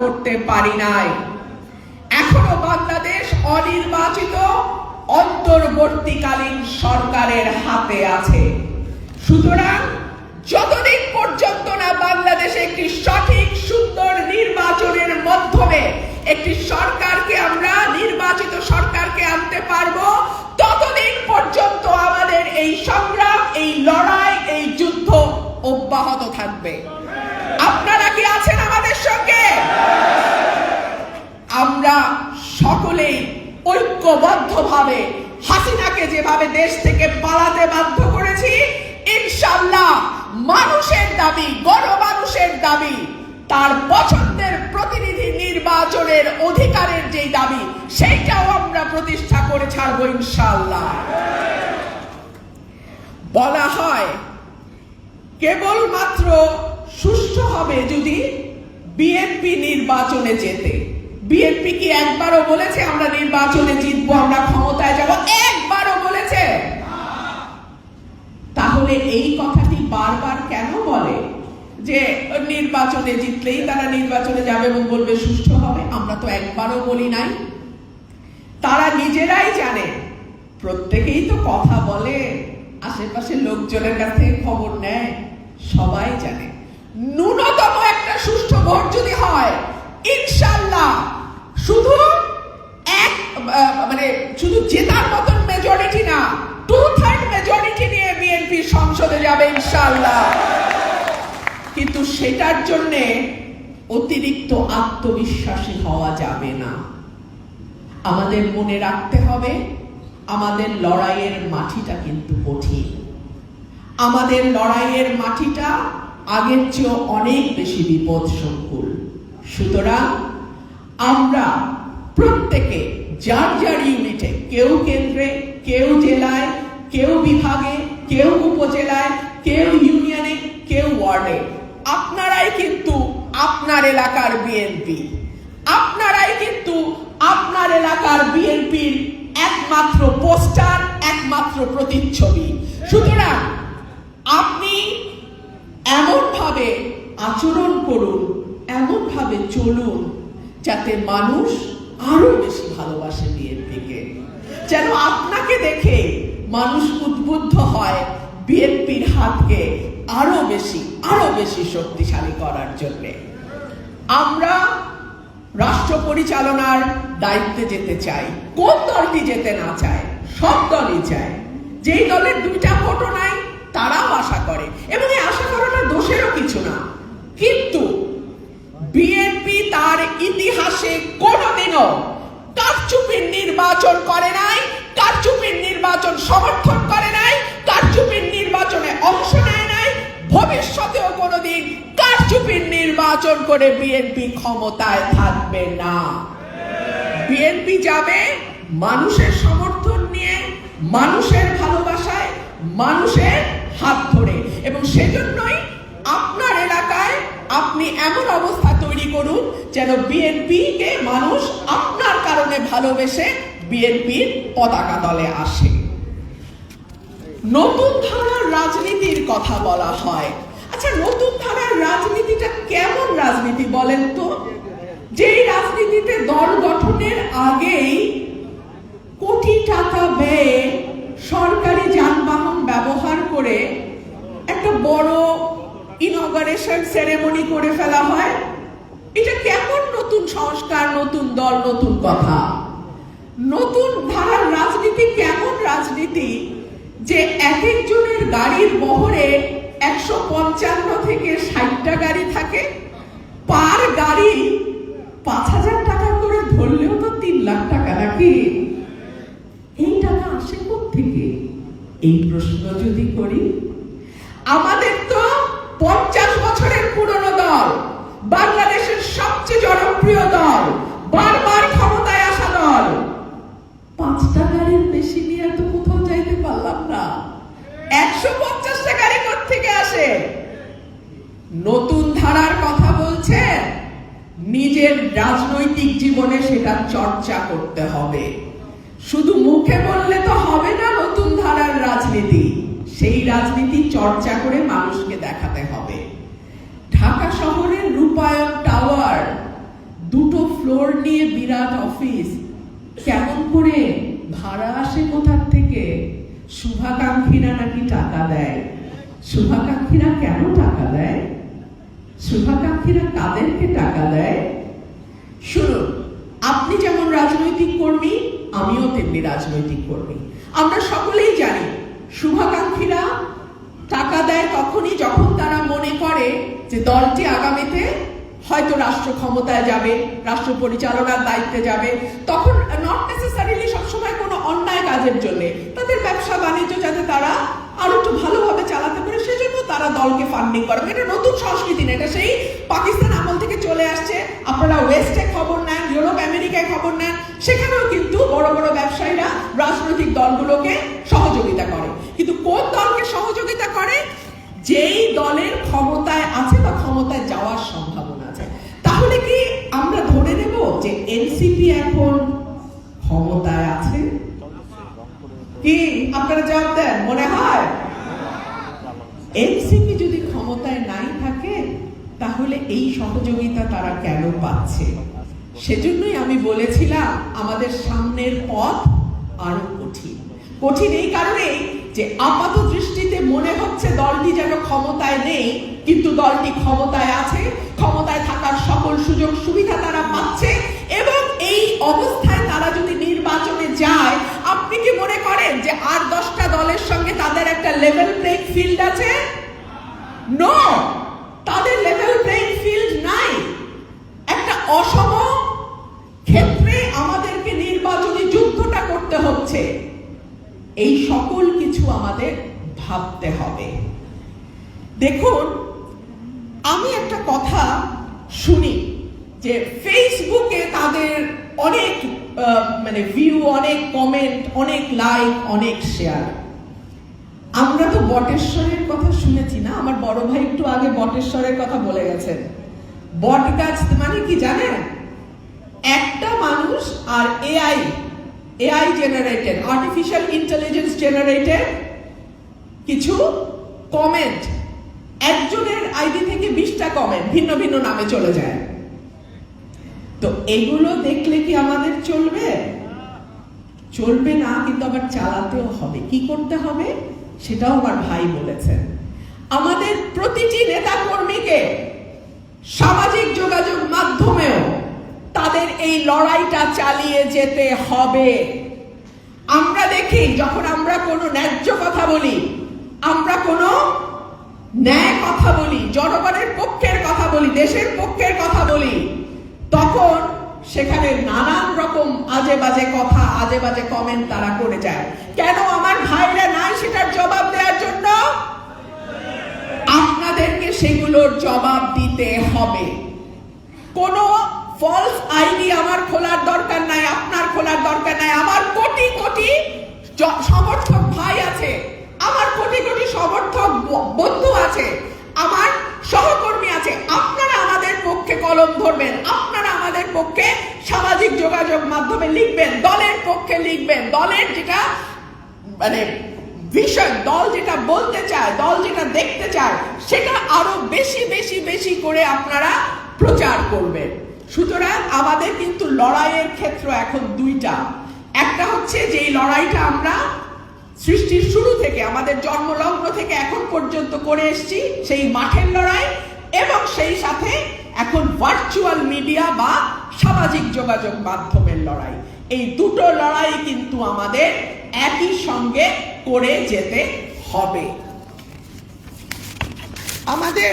করতে পারি নাই। এখনও বাংলাদেশ অনির্বাচিত অন্তর্বর্তীকালীন সরকারের হাতে আছে। সুতরাং যতদিন পর্যন্ত না বাংলাদেশে একটি সঠিক, সুন্দর নির্বাচনের মাধ্যমে একটি সরকারকে আমরা, নির্বাচিত সরকারকে আনতে পারব, ততদিন পর্যন্ত আমাদের এই সংগ্রাম, এই লড়াই, এই যুদ্ধ অব্যাহত থাকবে। আপনারা কি আছেন আমাদের সঙ্গে আমরা সকলেই ঐক্যবদ্ধভাবে হাসিনাকে যেভাবে দেশ থেকে পালাতে বাধ্য করেছি ইনশাল্লাহ মানুষের দাবি, গণমানুষের দাবি, তার পছন্দের প্রতিনিধি নির্বাচনের অধিকারের যেই দাবি, সেইটাও আমরা প্রতিষ্ঠা করে ছাড়বো ইনশাল্লাহ বলা হয়, কেবলমাত্র সুষ্ঠু হবে যদি বিএনপি নির্বাচনে যেতে। বিএনপি কি একবারও বলেছে আমরা নির্বাচনে জিতবো, আমরা ক্ষমতায় যাব? একবারও বলেছে। তাহলে এই কথাটি বারবার কেন বলে? যে নির্বাচনে জিতলেই তারা নির্বাচনে যাবে এবং বলবে, সুষ্ঠু হবে, আমরা তো একবারও বলি নাই। তারা নিজেরাই জানে। প্রত্যেকেই তো কথা বলে আশেপাশে লোকজনের কাছ খবর নেয়, সবাই জানে। ন্যূনতম একটা সুষ্ঠু ভোট যদি হয় মানে শুধু জেতার মতন মেজরিটি না টু থার্ড মেজরিটি নিয়ে বিএনপি সংসদে যাবে ইনশাল্লাহ কিন্তু সেটার জন্যে অতিরিক্ত আত্মবিশ্বাসী হওয়া যাবে না। আমাদের মনে রাখতে হবে, আমাদের লড়াইয়ের মাটিটা কিন্তু কঠিন। আমাদের লড়াইয়ের মাটিটা আগের চেয়েও অনেক বেশি বিপদ সংকুল সুতরাং আমরা প্রত্যেকে যার যার ইউনিটে, কেউ কেন্দ্রে, কেউ জেলায়, কেউ বিভাগে, কেউ উপজেলায়, কেউ ইউনিয়নে, কেউ ওয়ার্ডে। আপনারাই কিন্তু আপনার এলাকার বিএনপি। আপনারাই কিন্তু আপনার এলাকার বিএনপির একমাত্র পোস্টার, একমাত্র প্রতিচ্ছবি। সুতরাং আপনি এমনভাবে আচরণ করুন, এমনভাবে চলুন, যাতে মানুষ আরও বেশি ভালোবাসে বিয়ের বিএনপিকে যেন আপনাকে দেখে মানুষ উদ্বুদ্ধ হয় বিএনপির হাতকে আরও বেশি আরও বেশি শক্তিশালী করার জন্যে। আমরা রাষ্ট্র পরিচালনার দায়িত্বে যেতে চাই, কোন দলটি যেতে না চায়, সব দলই চায়। যেই দলের দুইটা ভোটও নাই, তারাও আশা করে। এবং এই আশা করাটা দোষেরও কিছু না। কিন্তু ইতিহাসে কোনোদিনও কারচুপির নির্বাচন করে নাই, কারচুপির নির্বাচন সমর্থন করে নাই, কারচুপির নির্বাচনে অংশ নেয় নাই। ভবিষ্যতেও কোনোদিন কারচুপির নির্বাচন করে বিএনপি ক্ষমতায় থাকবে না। বিএনপি যাবে মানুষের সমর্থন নিয়ে, মানুষের ভালোবাসায়, মানুষের হাত ধরে। এবং সেজন্যই আপনি এমন অবস্থা তৈরি করুন যেন বিএনপি কে মানুষ আপনার কারণে ভালোবেসে বিএনপির পতাকা দলে আসে। নতুন ধারার রাজনীতির কথা বলা হয়। আচ্ছা নতুন ধারার রাজনীতিটা কেমন রাজনীতি বলেন তো? যেই রাজনীতিতে দল গঠনের আগেই কোটি টাকা ব্যয়ে সরকারি যানবাহন ব্যবহার করে একটা বড় ইনগারেশন সেরেমনি করে ফেলা হয়। এটা কেমন নতুন সংস্কার, নতুন দল, নতুন কথা? নতুন ধারার রাজনীতি কেমন রাজনীতি যে এক একজনের গাড়ির বহরে একশো পঞ্চান্ন থেকে ষাটটা গাড়ি থাকে? পার গাড়ি পাঁচ হাজার টাকা করে ধরলেও তো তিন লাখ টাকা নাকি? এই টাকা আসে থেকে এই প্রশ্ন যদি করি, আমাদের তো পঞ্চাশ বছরের পুরনো দল, বাংলাদেশের সবচেয়ে জনপ্রিয় দল, বারবার ক্ষমতায় আসা দল। পাঁচটা গাড়ির বেশি নিয়ে তো কোথাও যাইতে পারলাম না। একশো পঞ্চাশটা গাড়ি থেকে আসে? নতুন ধারার কথা বলছে, নিজের রাজনৈতিক জীবনে সেটা চর্চা করতে হবে। শুধু মুখে বললে তো হবে না নতুন ধারার রাজনীতি। সেই রাজনীতি চর্চা করে মানুষকে দেখাতে হবে। ঢাকা শহরের রূপায়ণ টাওয়ার, দুটো ফ্লোর নিয়ে বিরাট অফিস। কেমন করে ভাড়া আসে কোথার থেকে? শুভাকাঙ্ক্ষীরা নাকি টাকা দেয়? শুভাকাঙ্ক্ষীরা কেন টাকা দেয়? শুভাকাঙ্ক্ষীরা কাদেরকে টাকা দেয়? শুনুন, আপনি যেমন রাজনৈতিক কর্মী, আমিও তেমনি রাজনৈতিক কর্মী। আমরা সকলেই জানি শুভাকাঙ্ক্ষীরা টাকা দেয় তখনই যখন তারা মনে করে যে দলটি আগামীতে হয়তো রাষ্ট্র ক্ষমতায় যাবে, রাষ্ট্র পরিচালনার দায়িত্বে যাবে। তখন নট নেসেসারিলি সবসময় কোনো অন্যায় কাজের জন্য, তাদের ব্যবসা বাণিজ্য যাতে তারা আরও একটু ভালোভাবে চালাতে পারে, সেজন্য তারা দলকে ফান্ডিং করে। এটা নতুন সংস্কৃতি না, এটা সেই পাকিস্তান আমল থেকে চলে আসছে। আপনারা ওয়েস্টে খবর নেন ইউরোপ আমেরিকায় খবর নেন, সেখানেও কিন্তু বড় বড় ব্যবসায়ীরা রাজনৈতিক দলগুলোকে সহযোগিতা করে। কিন্তু কোন দলকে সহযোগিতা করে? যেই দলের ক্ষমতায় আছে বা ক্ষমতায় যাওয়ার সম্ভাবনা আছে। তাহলে কি আমরা ধরে নেব যে এনসিপি এখন ক্ষমতায় আছে? কি আপনারা জবাব দেন, মনে হয়? এনসিপি যদি ক্ষমতায় নাই থাকে, তাহলে এই সহযোগিতা তারা কেন পাচ্ছে? সেজন্যই আমি বলেছিলাম, আমাদের সামনের পথ আরও কঠিন। কঠিন এই কারণেই যে আপাত দৃষ্টিতে মনে হচ্ছে দলটি যেন ক্ষমতায় নেই, কিন্তু দলটি ক্ষমতায় আছে, ক্ষমতায় থাকার সকল সুযোগ সুবিধা তারা পাচ্ছে, এবং এই অবস্থায় তারা যদি নির্বাচনে যায়, আপনি কি মনে করেন যে আর দশটা দলের সঙ্গে তাদের একটা লেভেল প্লেইং ফিল্ড আছে? নো তাদের লেভেল প্লেইং ফিল্ড নাই। একটা অসম ক্ষেত্রে আমাদেরকে নির্বাচনী যুদ্ধটা করতে হচ্ছে। এই সকল কিছু আমাদের ভাবতে হবে। দেখুন, আমি একটা কথা শুনি যে ফেসবুকে তাদের অনেক মানে ভিউ অনেক কমেন্ট অনেক লাইক অনেক শেয়ার আমরা তো বটেশ্বরের কথা শুনেছি না? আমার বড় ভাই একটু আগে বটেশ্বরের কথা বলে গেছেন। বট গাছ মানে কি জানেন? একটা মানুষ আর AI AI generated artificial intelligence generated কিছু কমেন্ট একজনের আইডি থেকে বিশটা কমেন্ট ভিন্ন ভিন্ন নামে চলে যায়। তো এগুলো দেখলে কি আমাদের চলবে? চলবে না, কিন্তু আবার চালাতেও হবে। কি করতে হবে? সেটাও আমার ভাই বলেছেন। আমাদের প্রতিটি নেতা কর্মীকে সামাজিক যোগাযোগ মাধ্যমেও তাদের এই লড়াইটা চালিয়ে যেতে হবে। আমরা দেখি, যখন আমরা কোনো ন্যায্য কথা বলি, আমরা কোনো ন্যায় কথা বলি, জনগণের পক্ষের কথা বলি, দেশের পক্ষের কথা বলি, তখন সেখানে নানান রকম আজে বাজে কথা আজে বাজে কমেন্ট তারা করে যায়। কেন আমার ভাইরা নাই সেটার জবাব দেওয়ার জন্য? আপনাদেরকে সেগুলোর জবাব দিতে হবে। কোনো ফলস আইডি আমার খোলার দরকার নাই, আপনার খোলার দরকার নাই। আমার কোটি কোটি সমর্থক ভাই আছে, আমার কোটি কোটি সমর্থক বন্ধু আছে, আমার সহকর্মী আছে। আপনারা আমাদের পক্ষে কলম ধরবেন, আপনারা আমাদের পক্ষে সামাজিক যোগাযোগ মাধ্যমে লিখবেন, দলের পক্ষে লিখবেন। দলের যেটা মানে ভিশন দল যেটা বলতে চায়, দল যেটা দেখতে চায়, সেটা আরও বেশি বেশি বেশি করে আপনারা প্রচার করবেন। সুতরাং আমাদের কিন্তু লড়াইয়ের ক্ষেত্র এখন দুইটা। একটা হচ্ছে যে এই লড়াইটা আমরা সৃষ্টির শুরু থেকে, আমাদের জন্মলগ্ন থেকে এখন পর্যন্ত করে এসেছি, সেই মাঠের লড়াই এবং সেই সাথে এখন ভার্চুয়াল মিডিয়া বা সামাজিক যোগাযোগ মাধ্যমের লড়াই। এই দুটো লড়াই কিন্তু আমাদের একই সঙ্গে করে যেতে হবে। আমাদের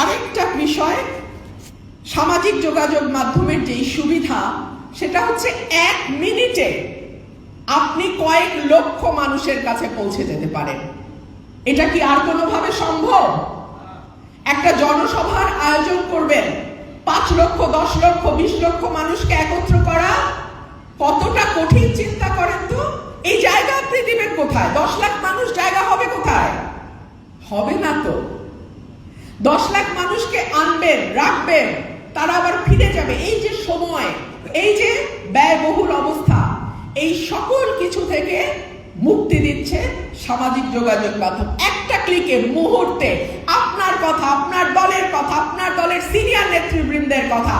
আরেকটা বিষয় সামাজিক যোগাযোগ মাধ্যমের যেই সুবিধা, সেটা হচ্ছে এক মিনিটে আপনি কয়েক লক্ষ মানুষের কাছে পৌঁছে যেতে পারেন। এটা কি আর কোনোভাবে সম্ভব? একটা জনসভার আয়োজন করবেন, পাঁচ লক্ষ, দশ লক্ষ, বিশ লক্ষ মানুষকে একত্র করা। কতটা কঠিন চিন্তা করেন তো? এই জায়গা আপনি দিবেন কোথায়? দশ লাখ মানুষ জায়গা হবে কোথায়? হবে না তো। দশ লাখ মানুষকে আনবেন, রাখবেন। তারা আবার ফিরে যাবে। এই যে সময়, এই যে ব্যয়বহুল অবস্থা, এই সকল কিছু থেকে মুক্তি দিচ্ছে সামাজিক যোগাযোগ মাধ্যম। একটা ক্লিকে মুহূর্তে আপনার কথা, আপনার দলের কথা, আপনার দলের সিনিয়র নেতৃবৃন্দের কথা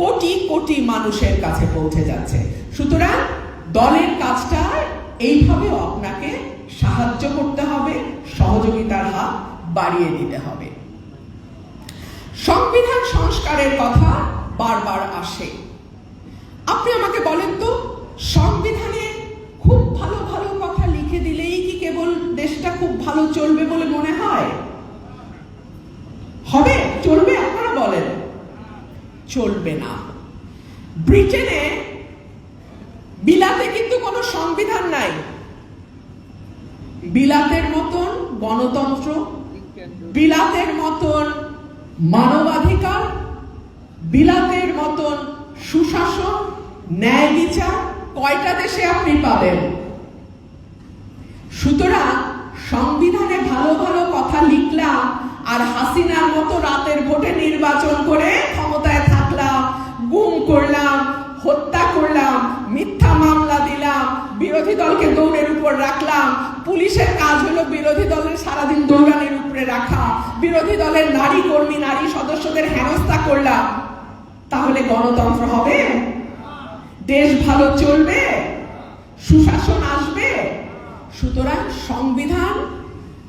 কোটি কোটি মানুষের কাছে পৌঁছে যাচ্ছে। সুতরাং দলের কাজটা এইভাবেও আপনাকে সাহায্য করতে হবে, সহযোগিতার হাত বাড়িয়ে দিতে হবে। সংবিধান সংস্কারের কথা বারবার আসে। আপনি আমাকে বলেন তো, সংবিধানে খুব ভালো ভালো কথা লিখে দিলেই কি কেবল দেশটা খুব ভালো চলবে বলে মনে হয়? হবে, চলবে, আপনারা বলেন। চলবে না। ব্রিটেনে বিলাতে কিন্তু কোনো সংবিধান নাই। বিলাতের মতন গণতন্ত্র, বিলাতের মতন মানবাধিকার, বিলাতের মতন সুশাসন, ন্যায় বিচার কয়টা দেশে আপনি পাবেন? সুতরাং সংবিধানে ভালো ভালো কথা লিখলাম আর হাসিনার মতো রাতের ভোটে নির্বাচন করে ক্ষমতায় থাকলাম, গুম করলাম বিরোধী দলকে দৌড়ের উপর রাখলাম। পুলিশের কাজ হলো বিরোধী দলের সারাদিন দৌড়ানির উপরে রাখা। বিরোধী দলের নারী কর্মী, নারী সদস্যদের হেনস্থা করলাম। তাহলে গণতন্ত্র হবে? দেশ ভালো চলবে? সুশাসন আসবে? সুতরাং সংবিধান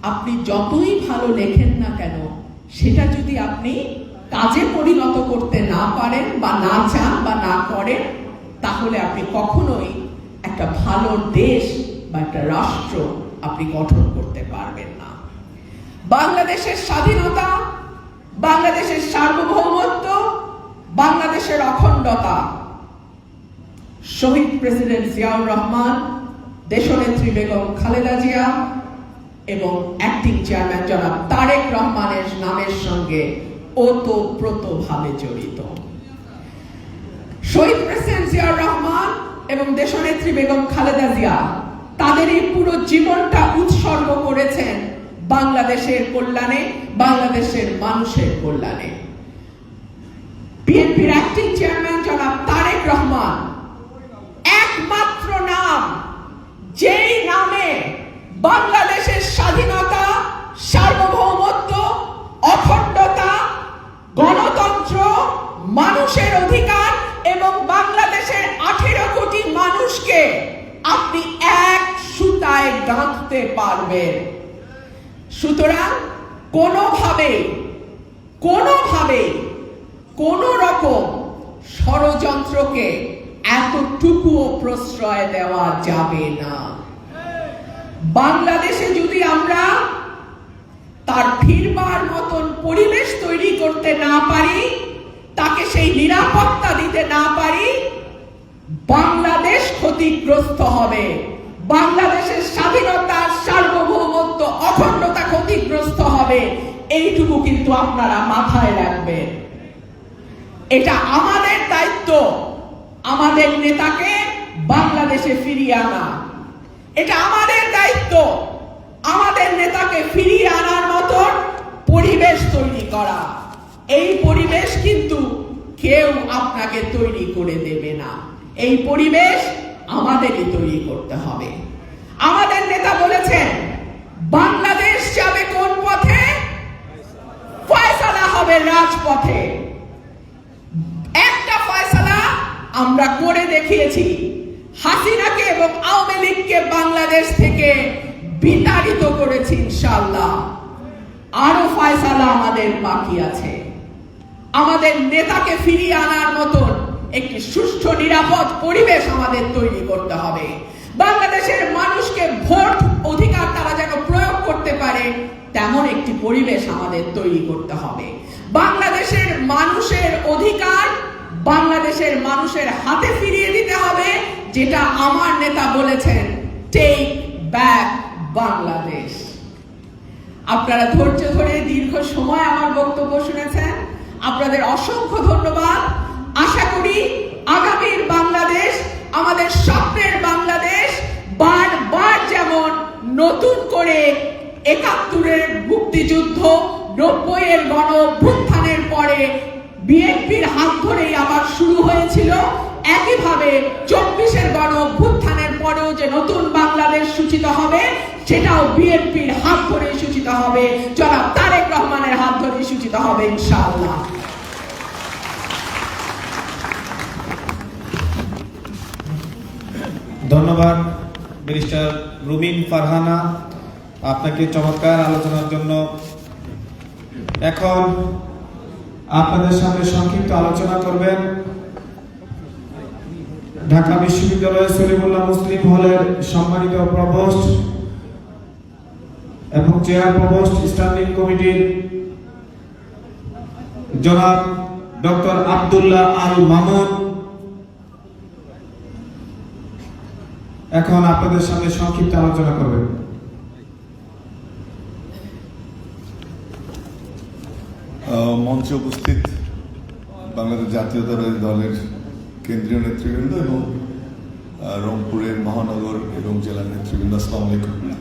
আপনি যতই ভালো লেখেন না কেন, সেটা যদি আপনি কাজে পরিণত করতে না পারেন বা না চান বা না করেন, তাহলে আপনি কখনোই একটা ভালো দেশ বা একটা রাষ্ট্র আপনি গঠন করতে পারবেন না। বাংলাদেশের স্বাধীনতা, বাংলাদেশের সার্বভৌমত্ব, বাংলাদেশের অখণ্ডতা। শহীদ প্রেসিডেন্ট জিয়াউর রহমান, দেশনেত্রী বেগম খালেদা জিয়া এবং অ্যাক্টিং চেয়ারম্যান জনাব তারেক রহমানের নামের সঙ্গে ওতপ্রোতভাবে জড়িত। শহীদ প্রেসিডেন্ট জিয়াউর রহমান এবং দেশনেত্রী বেগম খালেদা জিয়া তাদের এই পুরো জীবনটা উৎসর্গ করেছেন বাংলাদেশের কল্যাণে, বাংলাদেশের মানুষের কল্যাণে। বিএনপির অ্যাক্টিং চেয়ারম্যান জনাব তারেক রহমান একমাত্র নাম, যেই নামে বাংলাদেশের স্বাধীনতা, সার্বভৌমত্ব, অখণ্ডতা, গণতন্ত্র, মানুষের অধিকার মানুষকে আপনি এক সুতায় গাঁথতে পারবেন। সুতরাং কোনোভাবে কোনোভাবে কোন রকম ষড়যন্ত্রকে এতটুকুও প্রশ্রয় দেওয়া যাবে না। বাংলাদেশে যদি আমরা তার ফিরবার মতন পরিবেশ তৈরি করতে না পারি, তাকে সেই নিরাপত্তা দিতে না পারি বাংলাদেশ ক্ষতিগ্রস্ত হবে। বাংলাদেশের স্বাধীনতা সার্বভৌমত্ব অখণ্ডতা ক্ষতিগ্রস্ত হবে। এইটুকু কিন্তু আপনারা মাথায় রাখবেন। এটা আমাদের দায়িত্ব। আমাদের নেতাকে বাংলাদেশে ফিরিয়ে আনা। এটা আমাদের দায়িত্ব। আমাদের নেতাকে ফিরিয়ে আনার মতন পরিবেশ তৈরি করা। এই পরিবেশ কিন্তু কেউ আপনাকে তৈরি করে দেবে না। এই পরিবেশ আমাদেরই তৈরি করতে হবে। আমাদের নেতা বলেছেন, বাংলাদেশ যাবে কোন পথে? ফয়সালা হবে রাজপথে। একটা ফয়সালা আমরা করে দেখিয়েছি, হাসিনাকে এবং আওয়ামী লীগকে বাংলাদেশ থেকে বিতাড়িত করেছি ইনশাল্লাহ আরও ফয়সালা আমাদের বাকি আছে। আমাদের নেতাকে ফিরিয়ে আনার মতন একটি সুষ্ঠু, নিরাপদ পরিবেশ আমাদের তৈরি করতে হবে। বাংলাদেশের মানুষকে ভোট অধিকার তারা যেন প্রয়োগ করতে পারে, তেমন একটি পরিবেশ আমাদের তৈরি করতে হবে। বাংলাদেশের মানুষের অধিকার বাংলাদেশের মানুষের হাতে ফিরিয়ে দিতে হবে, যেটা আমার নেতা বলেছেন টেক ব্যাক বাংলাদেশ আপনারা ধৈর্য ধরে দীর্ঘ সময় আমার বক্তব্য শুনেছেন। আপনাদের অসংখ্য ধন্যবাদ। আশা করি আগামীর বাংলাদেশ, আমাদের স্বপ্নের বাংলাদেশ বারবার যেমন নতুন করে একাত্তরের মুক্তিযুদ্ধ নব্বই এর গণ অভ্যুত্থানের পরে বিএনপির হাত ধরেই আবার শুরু হয়েছিল, একইভাবে চব্বিশের গণ অভ্যুত্থানের পরেও যে নতুন বাংলাদেশ সূচিত হবে, সেটাও বিএনপির হাত ধরে সূচিত হবে। জনাব তারেক রহমানের হাত ধরে সূচিত হবে, ইনশাআল্লাহ। ধন্যবাদ ব্যারিস্টার রুমিন ফারহানা। আপনাকে চমৎকার আলোচনার জন্য। এখন আপনাদের সামনে সংক্ষিপ্ত আলোচনা করবেন ঢাকা বিশ্ববিদ্যালয়ের সলিমুল্লাহ মুসলিম হলের সম্মানিত প্রভোস্ট এবং চেয়ার প্রভোস্ট স্ট্যান্ডিং কমিটির জনাব ডক্টর আব্দুল্লাহ আল মামুন। এখন আপনাদের সামনে সংক্ষিপ্ত আলোচনা করবেন মঞ্চে উপস্থিত বাংলাদেশ জাতীয়তাবাদী দলের কেন্দ্রীয় নেতৃবৃন্দ এবং রংপুরের মহানগর এবং জেলার নেতৃবৃন্দ, আসসালামু আলাইকুম।